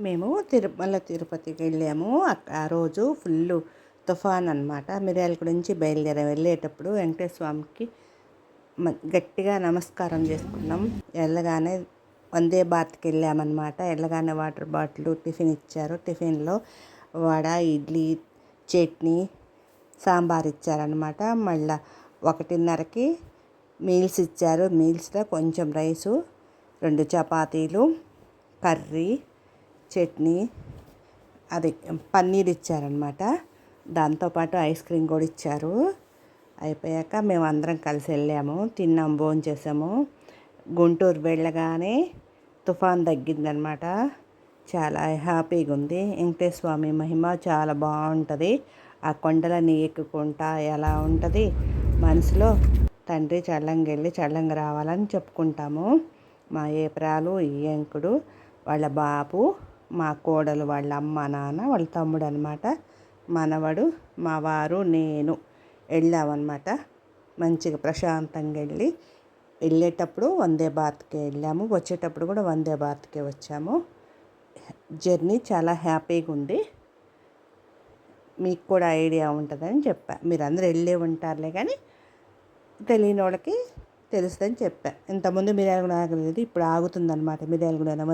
మేము తిరుమల తిరుపతికి వెళ్ళాము. ఆ రోజు ఫుల్ తుఫాన్ అనమాట మిర్యాలగూడ నుంచి బయలుదేరాం. వెళ్ళేటప్పుడు వెంకటేశ్వర స్వామికి మ- గట్టిగా నమస్కారం చేసుకున్నాం. వెళ్ళగానే వందే భారత్కి వెళ్ళామన్నమాట. వెళ్ళగానే వాటర్ బాటిల్ టిఫిన్ ఇచ్చారు. టిఫిన్లో వడ ఇడ్లీ చట్నీ సాంబార్ ఇచ్చారనమాట మళ్ళా ఒకటిన్నరకి మీల్స్ ఇచ్చారు. మీల్స్లో కొంచెం రైసు రెండు చపాతీలు కర్రీ చట్నీ అది పన్నీర్ ఇచ్చారనమాట దాంతోపాటు ఐస్ క్రీమ్ కూడా ఇచ్చారు. అయిపోయాక మేము అందరం కలిసి వెళ్ళాము తిన్నాం భోజనం చేసాము. గుంటూరు వెళ్ళగానే తుఫాన్ తగ్గిందనమాట చాలా హ్యాపీగా ఉంది. వెంకటేశ్వర మహిమ చాలా బాగుంటుంది. ఆ కొండలని ఎక్కుకుంటా ఎలా ఉంటుంది మనసులో తండ్రి చల్లంగా వెళ్ళి చల్లంగా రావాలని చెప్పుకుంటాము. మా ఏప్రాలు ఈయంకుడు వాళ్ళ బాబు మా కోడలు వాళ్ళ అమ్మ నాన్న వాళ్ళ తమ్ముడు అనమాట మనవడు మా వారు నేను వెళ్ళామన్నమాట. మంచిగా ప్రశాంతంగా వెళ్ళి వెళ్ళేటప్పుడు వందే భారత్కే వెళ్ళాము. వచ్చేటప్పుడు కూడా వందే భారత్కే వచ్చాము. జర్నీ చాలా హ్యాపీగా ఉంది. మీకు కూడా ఐడియా ఉంటుందని చెప్పా. మీరందరూ వెళ్ళే ఉంటారులే కానీ తెలియని వాళ్ళకి తెలుస్తుందని చెప్పా. ఇంతకుముందు మిర్యాలగూడ ఆగలేదు ఇప్పుడు ఆగుతుందన్నమాట. మిర్యాలగూడ వంద